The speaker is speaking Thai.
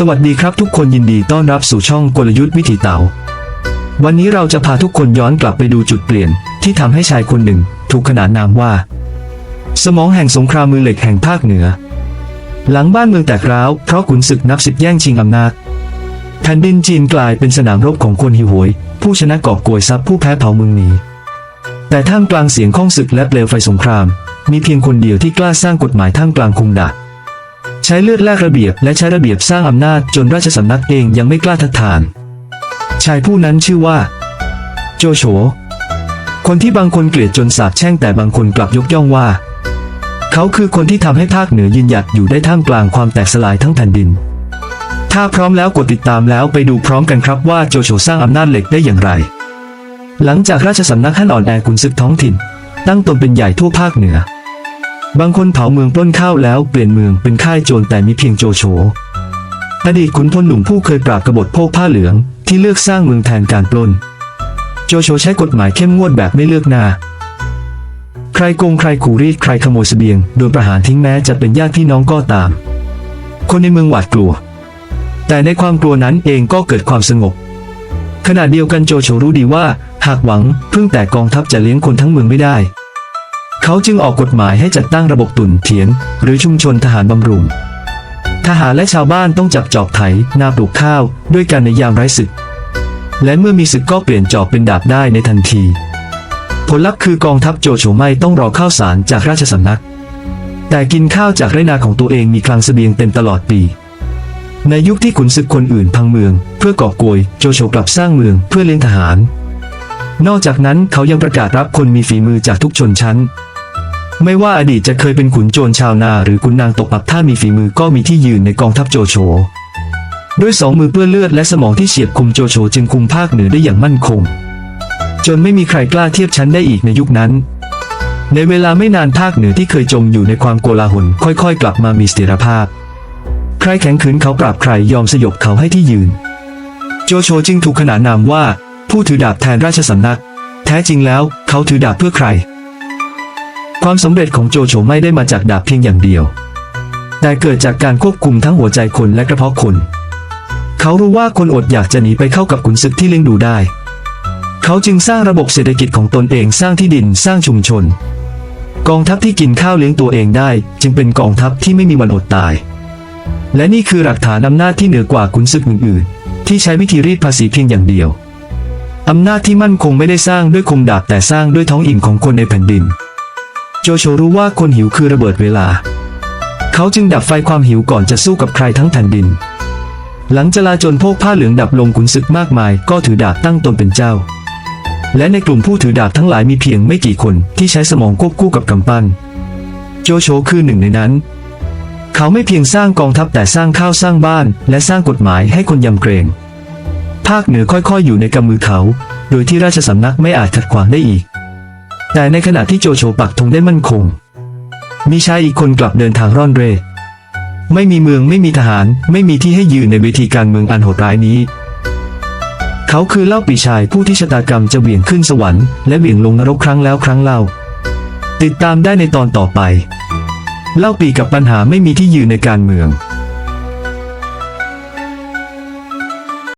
สวัสดีครับทุกคนยินดีต้อนรับสู่ช่องกลยุทธ์วิถีเต๋าวันนี้เราจะพาทุกคนย้อนกลับไปดูจุดเปลี่ยน ที่ทำให้ชายคนหนึ่ง ถูกขนานนามว่า สมองแห่งสงครามมือเหล็กแห่งภาคเหนือ หลังบ้านเมืองแตกร้าวเพราะขุนศึกนับสิบแย่งชิงอำนาจแผ่นดินจีนกลายเป็นสนามรบของคนหิวโหย ผู้ชนะกอบโกยทรัพย์ผู้แพ้เผาเมืองหนีแต่ท่ามกลางเสียงข้องศึกและเปลวไฟสงคราม มีเพียงคนเดียวที่กล้าสร้างกฎหมายท่ามกลางคุงดาบ ใช้เลือดแลกระเบียบและใช้ระเบียบสร้างอำนาจจนราชสำนักเองยังไม่กล้าทัดทาน ชายผู้นั้นชื่อว่า โจโฉคนที่บางคนเกลียดจนสาบแช่งแต่บางคนกลับยกย่องว่า เขาคือคนที่ทำให้ภาคเหนือยืนหยัดอยู่ได้ท่ามกลางความแตกสลายทั้งแผ่นดิน ถ้าพร้อมแล้วกดติดตามแล้วไปดูพร้อมกันครับว่าโจโฉสร้างอำนาจเหล็กได้อย่างไร หลังจากราชสำนักท่านอ่อนแอขุนศึกท้องถิ่น ตั้งตนเป็นใหญ่ทั่วภาคเหนือ บางคนเผาเมืองปล้นข้าวแล้วเปลี่ยนเมืองเป็นค่ายโจรแต่มีเพียงโจโฉอดีตขุนพลหนุ่มผู้เคยปราบกบฏโพกผ้าเหลืองที่เลือกสร้างเมืองแทนการปล้น โจโฉใช้กฎหมายเข้มงวดแบบไม่เลือกหน้า ใครโกงใครขู่รีดใครขโมยเสบียงโดนประหารทิ้งแม้จะเป็นญาติพี่น้องก็ตาม คนในเมืองหวาดกลัว แต่ในความกลัวนั้นเองก็เกิดความสงบ ขณะเดียวกันโจโฉรู้ดีว่า หากหวังพึ่งแต่กองทัพจะเลี้ยงคนทั้งเมืองไม่ได้ เขาจึงออกกฎหมายให้จัดตั้งระบบตุนเถียน หรือชุมชนทหารบำรุง ทหารและชาวบ้านต้องจับจอบไถนาปลูกข้าวด้วยกันในยามไร้ศึก และเมื่อมีศึกก็เปลี่ยนจอบเป็นดาบได้ในทันที ผลลัพธ์คือกองทัพโจโฉไม่ต้องรอข้าวสารจากราชสำนัก แต่กินข้าวจากไรนาของตัวเองมีคลังเสบียงเต็มตลอดปี ในยุคที่ขุนศึกคนอื่นพังเมือง เพื่อกอบโกยโจโฉกลับสร้างเมืองเพื่อเลี้ยงทหารนอกจากนั้นเขายังประกาศรับคนมีฝีมือจากทุกชนชั้น ไม่ว่าอดีตจะเคยเป็นขุนโจรชาวนาหรือขุนนางตกอับถ้ามีฝีมือก็มีที่ยืนในกองทัพโจโฉด้วยสองมือเปื้อนเลือดและสมองที่เฉียบคมโจโฉจึงคุมภาคเหนือได้อย่างมั่นคง จนไม่มีใครกล้าเทียบชั้นได้อีกในยุคนั้น ในเวลาไม่นานภาคเหนือที่เคยจมอยู่ในความโกลาหลค่อยๆ กลับมามีเสถียรภาพ ใครแข็งขืนเขาปราบใครยอมสยบเขาให้ที่ยืน โจโฉจึงถูกขนานนามว่า ผู้ถือดาบแทนราชสำนัก แท้จริงแล้วเขาถือดาบเพื่อใคร ความสำเร็จของโจโฉไม่ได้มาจากดาบเพียงอย่างเดียว แต่เกิดจากการควบคุมทั้งหัวใจคนและกระเพาะคน เขารู้ว่าคนอดอยากจะหนีไปเข้ากับขุนศึกที่เลี้ยงดูได้ เขาจึงสร้างระบบเศรษฐกิจของตนเองสร้างที่ดินสร้างชุมชน กองทัพที่กินข้าวเลี้ยงตัวเองได้ จึงเป็นกองทัพที่ไม่มีวันอดตาย และนี่คือหลักฐานอำนาจที่เหนือกว่าขุนศึกอื่นๆ ที่ใช้วิธีรีดภาษีเพียงอย่างเดียวอำนาจที่มั่นคงไม่ได้สร้างด้วยคมดาบแต่สร้างด้วยท้องอิ่มของคนในแผ่นดิน โจโฉรู้ว่าคนหิวคือระเบิดเวลา เขาจึงดับไฟความหิวก่อนจะสู้กับใครทั้งแผ่นดิน หลังจลาจลโพกผ้าเหลืองดับลงขุนศึกมากมาย ก็ถือดาบตั้งตนเป็นเจ้า และในกลุ่มผู้ถือดาบทั้งหลายมีเพียงไม่กี่คนที่ใช้สมองควบคู่กับกำปั้น โจโฉคือหนึ่งในนั้น เขาไม่เพียงสร้างกองทัพแต่สร้างข้าวสร้างบ้าน และสร้างกฎหมายให้คนยำเกรง ภาคเหนือค่อยๆ อยู่ในกำมือเขา โดยที่ราชสำนักไม่อาจขัดขวางได้อีก แต่ในขณะที่โจโฉปักธงได้มั่นคง มีชายอีกคนกลับเดินทางร่อนเร่ ไม่มีเมืองไม่มีทหาร ไม่มีที่ให้ยืนในเวทีการเมืองอันโหดร้ายนี้ เขาคือเล่าปีชายผู้ที่ชะตากรรมจะเหวี่ยงขึ้นสวรรค์และเหวี่ยงลงนรกครั้งแล้วครั้งเล่า ติดตามได้ในตอนต่อไป เล่าปีกับปัญหาไม่มีที่ยืนในการเมือง